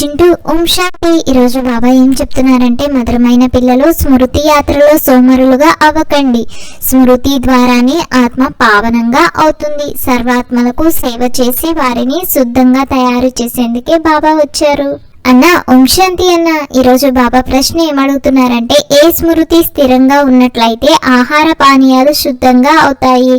చింటూ ఓం శాంతి. ఈరోజు బాబా ఏం చెప్తున్నారంటే మధురమైన పిల్లలు స్మృతి యాత్రలో సోమరులుగా అవ్వకండి. స్మృతి ద్వారానే ఆత్మ పావనంగా అవుతుంది. సర్వాత్మలకు సేవ చేసి వారిని శుద్ధంగా తయారు చేసేందుకే బాబా వచ్చారు. అన్న ఉంశాంతి అన్న. ఈరోజు బాబా ప్రశ్న ఏమడుగుతున్నారంటే ఏ స్మృతి స్థిరంగా ఉన్నట్లయితే ఆహార పానీయాలు శుద్ధంగా అవుతాయి?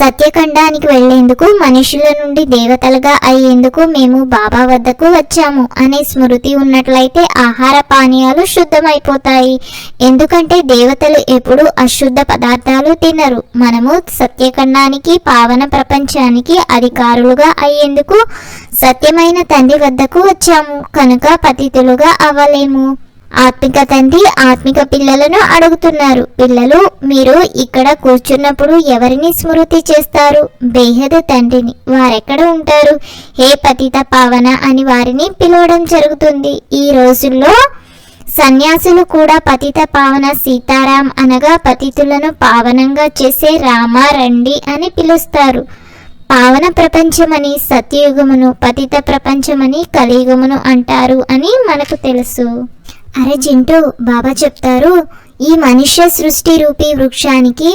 సత్యఖండానికి వెళ్ళేందుకు మనుషుల నుండి దేవతలుగా అయ్యేందుకు మేము బాబా వద్దకు వచ్చాము. అనే స్మృతి ఉన్నట్లయితే ఆహార పానీయాలు శుద్ధమైపోతాయి. ఎందుకంటే దేవతలు ఎప్పుడు అశుద్ధ పదార్థాలు తినరు. మనము సత్యఖండానికి పావన ప్రపంచానికి అధికారులుగా అయ్యేందుకు సత్యమైన తండ్రి వద్దకు వచ్చాము. కనుక పతితులుగా అవ్వలేము ఆత్మిక తండ్రి ఆత్మిక పిల్లలను అడుగుతున్నారు. పిల్లలు మీరు ఇక్కడ కూర్చున్నప్పుడు ఎవరిని స్మృతి చేస్తారు? బేహద తండ్రిని. వారెక్కడ ఉంటారు? హే పతిత పావన అని వారిని పిలవడం జరుగుతుంది. ఈ రోజుల్లో సన్యాసులు కూడా పతిత పావన సీతారాం అనగా పతితులను పావనంగా చేసే రామ రండి అని పిలుస్తారు. పావన ప్రపంచమని సత్యయుగమును పతిత ప్రపంచమని కలియుగమును అంటారు అని మనకు తెలుసు. అరే జింటూ బాబా చెప్తారు ఈ మనుష్య సృష్టి రూపీ వృక్షానికి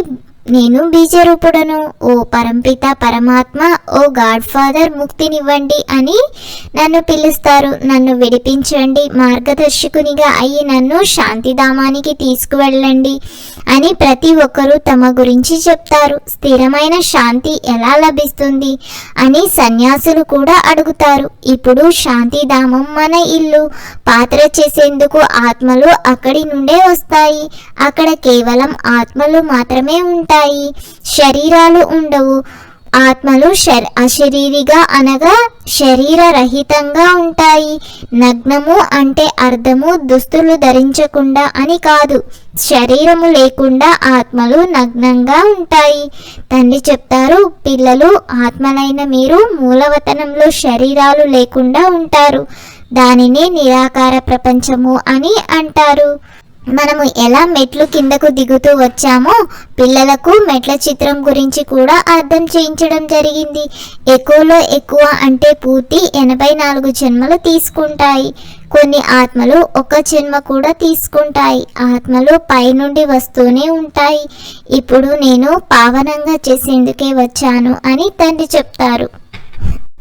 నేను బీజరూపుడను. ఓ పరంపిత పరమాత్మ ఓ గాడ్ ఫాదర్ ముక్తినివ్వండి అని నన్ను పిలుస్తారు. నన్ను విడిపించండి. మార్గదర్శకునిగా అయ్యి నన్ను శాంతిధామానికి తీసుకువెళ్ళండి అని ప్రతి ఒక్కరూ తమ గురించి చెప్తారు. స్థిరమైన శాంతి ఎలా లభిస్తుంది అని సన్యాసులు కూడా అడుగుతారు. ఇప్పుడు శాంతిధామం మన ఇల్లు. పాత్ర చేసేందుకు ఆత్మలు అక్కడి నుండే వస్తాయి. అక్కడ కేవలం ఆత్మలు మాత్రమే ఉంటాయి. శరీరాలు ఉండవు. ఆత్మలు శర అశరీరిగా అనగా శరీర రహితంగా ఉంటాయి. నగ్నము అంటే అర్థము దుస్తులు ధరించకుండా అని కాదు. శరీరము లేకుండా ఆత్మలు నగ్నంగా ఉంటాయి. తండ్రి చెప్తారు పిల్లలు ఆత్మలైన మీరు మూలవతనంలో శరీరాలు లేకుండా ఉంటారు. దానిని నిరాకార ప్రపంచము అని అంటారు. మనము ఎలా మెట్లు కిందకు దిగుతూ వచ్చామో పిల్లలకు మెట్ల చిత్రం గురించి కూడా అర్థం చేయించడం జరిగింది. ఎక్కువలో ఎక్కువ అంటే పూర్తి ఎనభై నాలుగు జన్మలు తీసుకుంటాయి. కొన్ని ఆత్మలు ఒక జన్మ కూడా తీసుకుంటాయి. ఆత్మలు పైనుండి వస్తూనే ఉంటాయి. ఇప్పుడు నేను పావనంగా చేసేందుకే వచ్చాను అని తండ్రి చెప్తారు.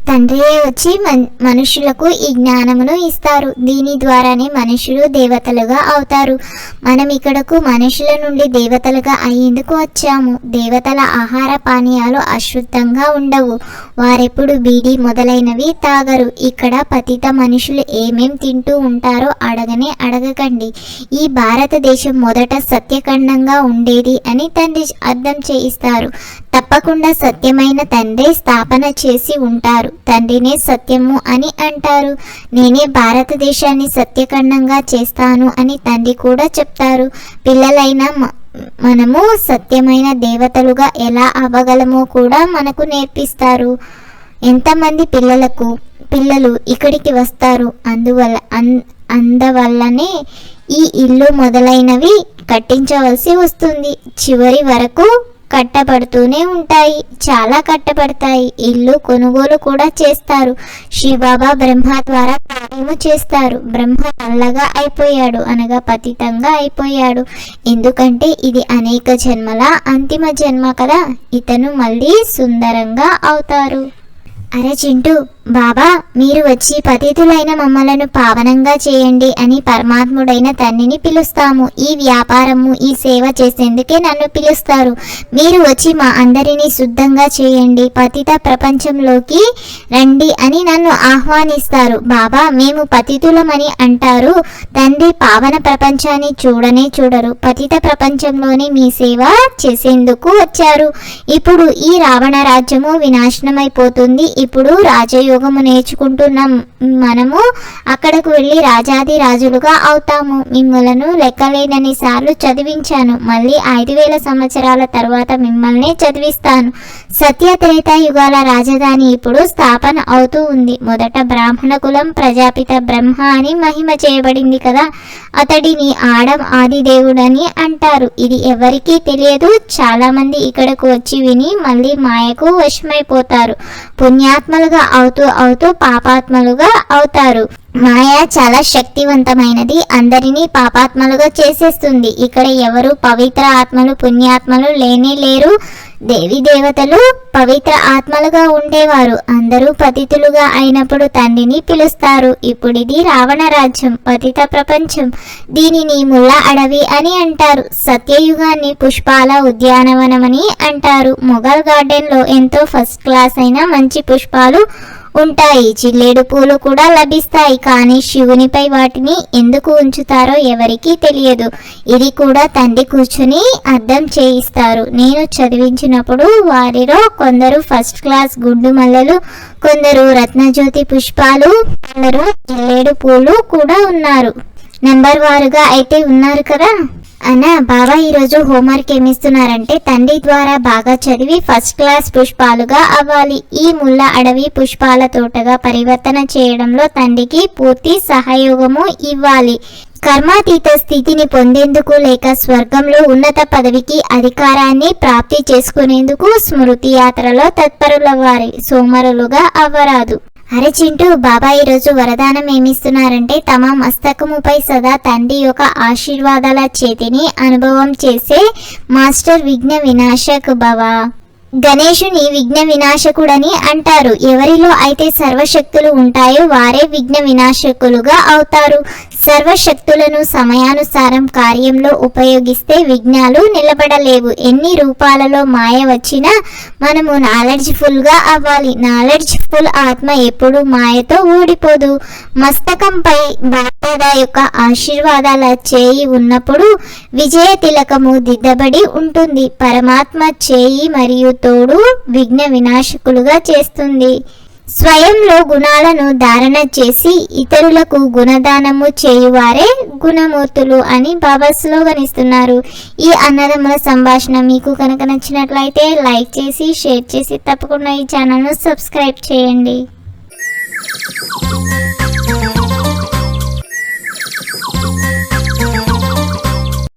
తండ్రియే వచ్చి మన్ మనుషులకు ఈ జ్ఞానమును ఇస్తారు. దీని ద్వారానే మనుషులు దేవతలుగా అవుతారు. మనం ఇక్కడకు మనుషుల నుండి దేవతలుగా అయ్యేందుకు వచ్చాము. దేవతల ఆహార పానీయాలు అశుద్ధంగా ఉండవు. వారెప్పుడు బీడి మొదలైనవి తాగరు. ఇక్కడ పతిత మనుషులు ఏమేం తింటూ ఉంటారో అడగనే అడగకండి. ఈ భారతదేశం మొదట సత్యఖండంగా ఉండేది అని తండ్రి అర్థం చేయిస్తారు. తప్పకుండా సత్యమైన తండ్రి స్థాపన చేసి ఉంటారు. తండ్రినే సత్యము అని అంటారు. నేనే భారతదేశాన్ని సత్యఖండంగా చేస్తాను అని తండ్రి కూడా చెప్తారు. పిల్లలైన మ- మనము సత్యమైన దేవతలుగా ఎలా అవ్వగలమో కూడా మనకు నేర్పిస్తారు. ఎంతమంది పిల్లలకు పిల్లలు ఇక్కడికి వస్తారు. అందువల్ల అన్ అందువల్లనే ఈ ఇల్లు మొదలైనవి కట్టించవలసి వస్తుంది. చివరి వరకు కట్టబడుతూనే ఉంటాయి. చాలా కట్టబడతాయి. ఇల్లు కొనుగోలు కూడా చేస్తారు. శివబాబా బ్రహ్మ ద్వారా కార్యము చేస్తారు. బ్రహ్మ నల్లగా అయిపోయాడు. అనగా పతితంగా అయిపోయాడు. ఎందుకంటే ఇది అనేక జన్మల అంతిమ జన్మ కదా. ఇతను మళ్ళీ సుందరంగా అవుతారు. అరే చింటూ బాబా మీరు వచ్చి పతితులైన మమ్మలను పావనంగా చేయండి అని పరమాత్ముడైన తన్నిని పిలుస్తాము. ఈ వ్యాపారము ఈ సేవ చేసేందుకే నన్ను పిలుస్తారు. మీరు వచ్చి మా అందరినీ శుద్ధంగా చేయండి. పతిత ప్రపంచంలోకి రండి అని నన్ను ఆహ్వానిస్తారు. బాబా మేము పతితులమని అంటారు. తండ్రి పావన ప్రపంచాన్ని చూడనే చూడరు. పతిత ప్రపంచంలోనే మీ సేవ చేసేందుకు వచ్చారు. ఇప్పుడు ఈ రావణ రాజ్యము వినాశనమైపోతుంది. ఇప్పుడు యోగము నేర్చుకుంటున్నాం. మనము అక్కడకు వెళ్ళి రాజాది రాజులుగా అవుతాము. మిమ్మలను లెక్కలేనని సార్లు చదివించాను. మళ్ళీ ఐదు వేల సంవత్సరాల తర్వాత మిమ్మల్ని చదివిస్తాను. సత్య త్రేత యుగాల రాజధాని ఇప్పుడు స్థాపన అవుతూ ఉంది. మొదట బ్రాహ్మణ కులం ప్రజాపిత బ్రహ్మ అని మహిమ చేయబడింది కదా. అతడిని ఆడం ఆది దేవుడని అంటారు. ఇది ఎవరికీ తెలియదు. చాలా మంది ఇక్కడకు వచ్చి విని మళ్ళీ మాయకు వశమైపోతారు. పుణ్యాత్మలుగా అవుతూ అవుతూ పాపాత్మలుగా అవుతారు. మాయ చాలా శక్తివంతమైనది. అందరినీ పాపాత్మలుగా చేసేస్తుంది. ఇక్కడ ఎవరు పవిత్ర ఆత్మలు పుణ్యాత్మలు లేనే లేరు. దేవి దేవతలు పవిత్ర ఆత్మలుగా ఉండేవారు. అందరూ పతితులుగా అయినప్పుడు తండ్రిని పిలుస్తారు. ఇప్పుడు ఇది రావణ రాజ్యం పతిత ప్రపంచం. దీనిని ముళ్ళ అడవి అని అంటారు. సత్యయుగాన్ని పుష్పాల ఉద్యానవనమని అంటారు. మొఘల్ గార్డెన్లో ఎంతో ఫస్ట్ క్లాస్ అయిన మంచి పుష్పాలు ఉంటాయి. చిల్లేడు పూలు కూడా లభిస్తాయి. కానీ శివునిపై వాటిని ఎందుకు ఉంచుతారో ఎవరికీ తెలియదు. ఇది కూడా తండ్రి కూర్చుని అర్థం చేయిస్తారు. నేను చదివించినప్పుడు వారిలో కొందరు ఫస్ట్ క్లాస్ గుడ్డు మల్లెలు కొందరు రత్నజ్యోతి పుష్పాలు కొందరు చిల్లేడు పూలు కూడా ఉన్నారు. నెంబర్ వారుగా అయితే ఉన్నారు కదా? అన్న బాబా ఈరోజు హోంవర్క్ ఏమిస్తున్నారంటే తండ్రి ద్వారా బాగా చదివి ఫస్ట్ క్లాస్ పుష్పాలుగా అవ్వాలి. ఈ ముళ్ళ అడవి పుష్పాల తోటగా పరివర్తన చేయడంలో తండ్రికి పూర్తి సహయోగము ఇవ్వాలి. కర్మాతీత స్థితిని పొందేందుకు లేక స్వర్గంలో ఉన్నత పదవికి అధికారాన్ని ప్రాప్తి చేసుకునేందుకు స్మృతి యాత్రలో తత్పరులవ్వాలి సోమరులుగా అవ్వరాదు. అరే చింటూ బాబా ఈరోజు వరదానం ఏమిస్తున్నారంటే తమ మస్తకముపై సదా తండ్రి యొక్క ఆశీర్వాదాల చేతిని అనుభవం చేసే మాస్టర్ విఘ్న వినాశక్ భవ గణేశుని విఘ్న వినాశకుడని అంటారు. ఎవరిలో అయితే సర్వశక్తులు ఉంటాయో వారే విఘ్న వినాశకులుగా అవుతారు. సర్వశక్తులను సమయానుసారం కార్యంలో ఉపయోగిస్తే విఘ్నాలు నిలబడలేవు. ఎన్ని రూపాలలో మాయ వచ్చినా మనము నాలెడ్జ్ఫుల్గా అవ్వాలి. నాలెడ్జ్ఫుల్ ఆత్మ ఎప్పుడు మాయతో ఊడిపోదు. మస్తకంపై బాబాదా యొక్క ఆశీర్వాదాల చేయి ఉన్నప్పుడు విజయ తిలకము దిద్దబడి ఉంటుంది. పరమాత్మ చేయి మరియు తోడు విఘ్న వినాశకులుగా చేస్తుంది. స్వయంలో గుణాలను ధారణ చేసి ఇతరులకు గుణదానము చేయువారే గుణమూర్తులు అని బాబా స్లోగన్ ఇస్తున్నారు ఈ అన్నదమ్ముల సంభాషణ మీకు కనుక నచ్చినట్లయితే లైక్ చేసి షేర్ చేసి తప్పకుండా ఈ ఛానల్ను సబ్స్క్రైబ్ చేయండి.